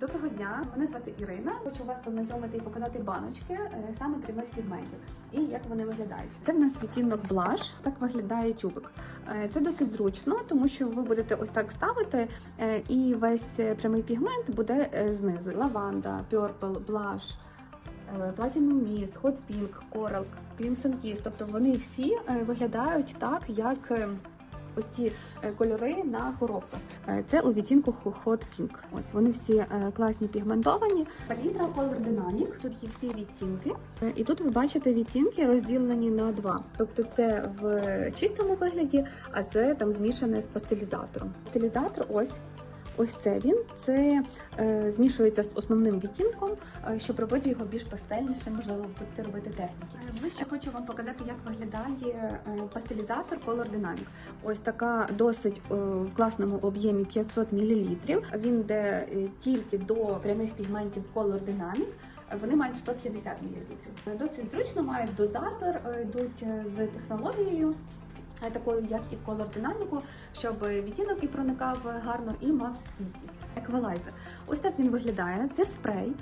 Доброго дня, мене звати Ірина. Хочу вас познайомити і показати баночки е, саме прямих пігментів і як вони виглядають. Це в нас відтінок блаш. Так виглядає тюбик. Е, Це досить зручно, тому що ви будете ось так ставити, е, і весь прямий пігмент буде знизу. Лаванда, пьорпл, блаш. Platinum Mist, Hot Pink, Coral, Crimson Kiss. Тобто вони всі виглядають так, як ось ці е, кольори на коробках. Е, Це у відтінку Hot Pink. Ось вони всі е, класні пігментовані. Палітра Color Dynamic. Тут є всі відтінки. І тут ви бачите відтінки розділені на два. Тобто це в чистому вигляді, а це там змішане з пастилізатором. Пастилізатор ось. Ось це він. Це е, змішується з основним відтінком, е, щоб робити його більш пастельнішим, можливо, будете робити техніки. Ближче хочу вам показати, як виглядає е, пастилізатор Color Dynamic. Ось така досить е, в класному об'ємі 500 мл. Він йде е, тільки до прямих пігментів Color Dynamic. Е, Вони мають 150 мл. Досить зручно мають дозатор, йдуть з технологією. Е, Такою, як і в Color Dynamic, щоб відтінок і проникав гарно і мав стійкість. Еквалайзер. Ось так він виглядає. Це спрей.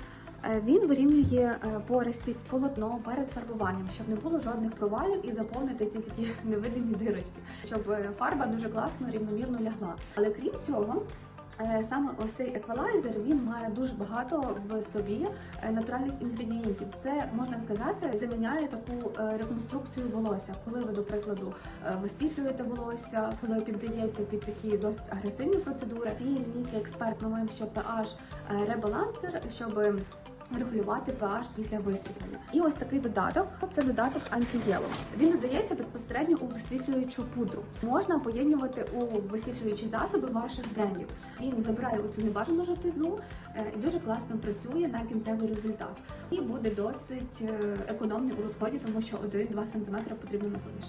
Е, Він вирівнює е, пористість полотно перед фарбуванням, щоб не було жодних провалів і заповнити ці такі невидимі дирочки, щоб фарба дуже класно рівномірно лягла. Але крім цього. Е, Саме ось цей еквалайзер він має дуже багато в собі е, натуральних інгредієнтів. Це можна сказати, заміняє таку е, реконструкцію волосся, коли ви, до прикладу, висвітлюєте волосся, коли піддається під такі досить агресивні процедури. Ці лінійки експерт ми маємо ще pH ребалансер, щоб регулювати pH після висвітлення. І ось такий додаток це додаток антієло. Він додається безпосередньо у висвітлюючу пудру. Можна поєднувати у висвітлюючі засоби ваших брендів. Він забирає оцю небажану жовтизну е, і дуже класно працює на кінцевий результат. І буде досить е, економний у розході, тому що 1-2 см потрібно на суміш.